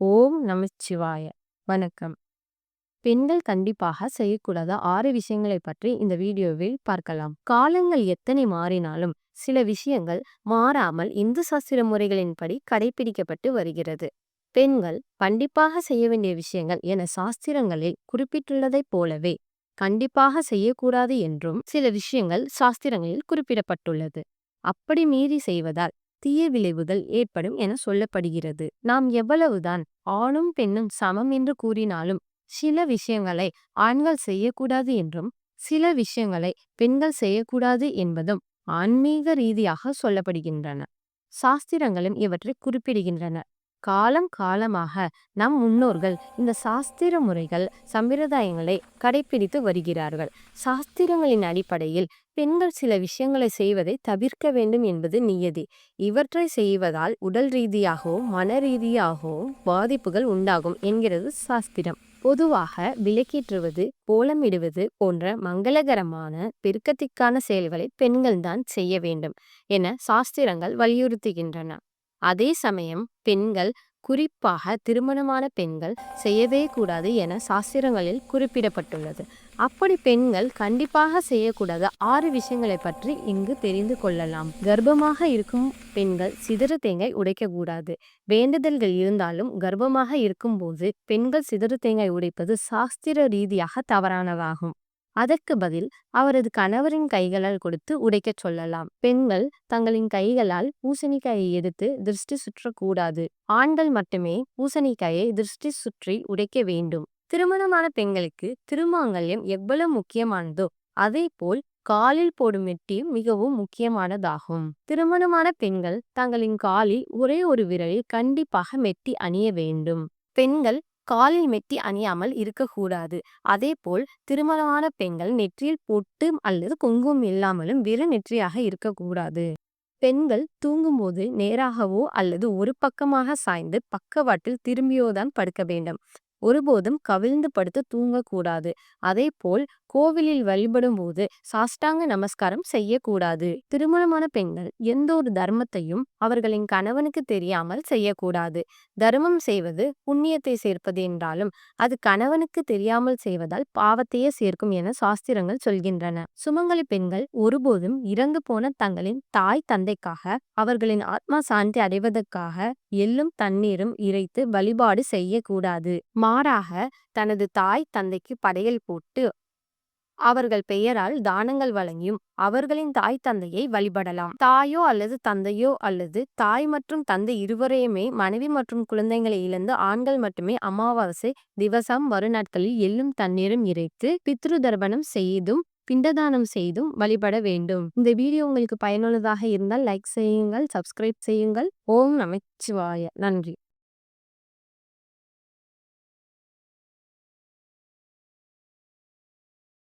ஓம் நமச்சிவாய வணக்கம். பெண்கள் கண்டிப்பாக செய்யக்கூடாத ஆறு விஷயங்களை பற்றி இந்த வீடியோவில் பார்க்கலாம். காலங்கள் எத்தனை மாறினாலும் சில விஷயங்கள் மாறாமல் இந்து சாஸ்திர முறைகளின்படி கடைபிடிக்கப்பட்டு வருகிறது. பெண்கள் கண்டிப்பாக செய்ய வேண்டிய விஷயங்கள் என சாஸ்திரங்களில் குறிப்பிட்டுள்ளதைப் போலவே கண்டிப்பாக செய்யக்கூடாது என்றும் சில விஷயங்கள் சாஸ்திரங்களில் குறிப்பிடப்பட்டுள்ளது. அப்படி மீறி செய்வதால் தீய விளைவுகள் ஏற்படும் என சொல்லப்படுகிறது. நாம் எவ்வளவுதான் ஆணும் பெண்ணும் சமம் என்று கூறினாலும் சில விஷயங்களை ஆண்கள் செய்யக்கூடாது என்றும் சில விஷயங்களை பெண்கள் செய்யக்கூடாது என்பதும் ஆன்மீக ரீதியாக சொல்லப்படுகின்றன. சாஸ்திரங்களும் இவற்றை குறிப்பிடுகின்றன. காலம் காலமாக நம் முன்னோர்கள் இந்த சாஸ்திர முறைகள் சம்பிரதாயங்களை கடைபிடித்து வருகிறார்கள். சாஸ்திரங்களின் அடிப்படையில் பெண்கள் சில விஷயங்களை செய்வதை தவிர்க்க வேண்டும் என்பது நியதி. இவற்றை செய்வதால் உடல் ரீதியாகவும் மன ரீதியாகவும் பாதிப்புகள் உண்டாகும் என்கிறது சாஸ்திரம். பொதுவாக விளக்கேற்றுவது கோலமிடுவது போன்ற மங்களகரமான பெருக்கத்திற்கான செயல்களை பெண்கள்தான் செய்ய வேண்டும் என சாஸ்திரங்கள் வலியுறுத்துகின்றன. அதே சமயம் பெண்கள் குறிப்பாக திருமணமான பெண்கள் செய்யவே கூடாது என சாஸ்திரங்களில் குறிப்பிடப்பட்டுள்ளது. அப்படி பெண்கள் கண்டிப்பாக செய்யக்கூடாத. ஆறு விஷயங்களை பற்றி இங்கு தெரிந்து கொள்ளலாம். கர்ப்பமாக இருக்கும் பெண்கள் சிதறு தேங்காய் உடைக்கக்கூடாது. வேண்டுதல்கள் இருந்தாலும் கர்ப்பமாக இருக்கும்போது பெண்கள் சிதறு தேங்காய் உடைப்பது சாஸ்திர ரீதியாக தவறானதாகும். அதற்கு பதில் அவரது கணவரின் கைகளால் கொடுத்து உடைக்கச் சொல்லலாம். பெண்கள் தங்களின் கைகளால் பூசணிக்காயை எடுத்து திருஷ்டி சுற்றக்கூடாது. ஆண்கள் மட்டுமே பூசணிக்காயை திருஷ்டி சுற்றி உடைக்க வேண்டும். திருமணமான பெண்களுக்கு திருமாங்கல்யம் எவ்வளவு முக்கியமானதோ அதே போல் காலில் போடும் மெட்டியும் மிகவும் முக்கியமானதாகும். திருமணமான பெண்கள் தங்களின் காலில் ஒரே ஒரு விரலில் கண்டிப்பாக மெட்டி அணிய வேண்டும். பெண்கள் காலில் மெட்டி அணியாமல் இருக்கக்கூடாது. அதே போல் திருமணமான பெண்கள் நெற்றியில் பொட்டு அல்லது குங்குமம் இல்லாமலும் வெறு நெற்றியாக இருக்கக்கூடாது. பெண்கள் தூங்கும்போது நேராகவோ அல்லது ஒரு பக்கமாக சாய்ந்து பக்கவாட்டில் திரும்பியோதான் படுக்க வேண்டும். ஒருபோதும் கவிழ்ந்து படுத்து தூங்கக்கூடாது. அதே போல் கோவிலில் வழிபடும் போது சாஷ்டாங்க நமஸ்காரம் செய்யக்கூடாது. திருமணமான பெண்கள் எந்த ஒரு தர்மத்தையும் அவர்களின் கணவனுக்கு தெரியாமல் செய்யக்கூடாது. தர்மம் செய்வது புண்ணியத்தை சேர்ப்பது என்றாலும் அது கணவனுக்கு தெரியாமல் செய்வதால் பாவத்தையே சேர்க்கும் என சாஸ்திரங்கள் சொல்கின்றன. சுமங்கலி பெண்கள் ஒருபோதும் இறந்து போன தங்களின் தாய் தந்தைக்காக அவர்களின் ஆத்மா சாந்தி அடைவதற்காக எள்ளும் தண்ணீரும் இறைத்து வழிபாடு செய்யக்கூடாது. மாறாக தனது தாய் தந்தைக்கு படையல் போட்டு அவர்கள் பெயரால் தானங்கள் வழங்கியும் அவர்களின் தாய் தந்தையை வழிபடலாம். தாயோ அல்லது தந்தையோ அல்லது தாய் மற்றும் தந்தை இருவரையுமே மனைவி மற்றும் குழந்தைகளை இழந்து ஆண்கள் மட்டுமே அமாவாசை திவசம் மறுநாட்களில் எள்ளும் தண்ணீரும் இறைத்து பித்ரு தர்ப்பணம் செய்தும் பிண்டதானம் செய்தும் வழிபட வேண்டும். இந்த வீடியோ உங்களுக்கு பயனுள்ளதாக இருந்தால் லைக் செய்யுங்கள் சப்ஸ்கிரைப் செய்யுங்கள். ஓம் நமச்சிவாய. நன்றி.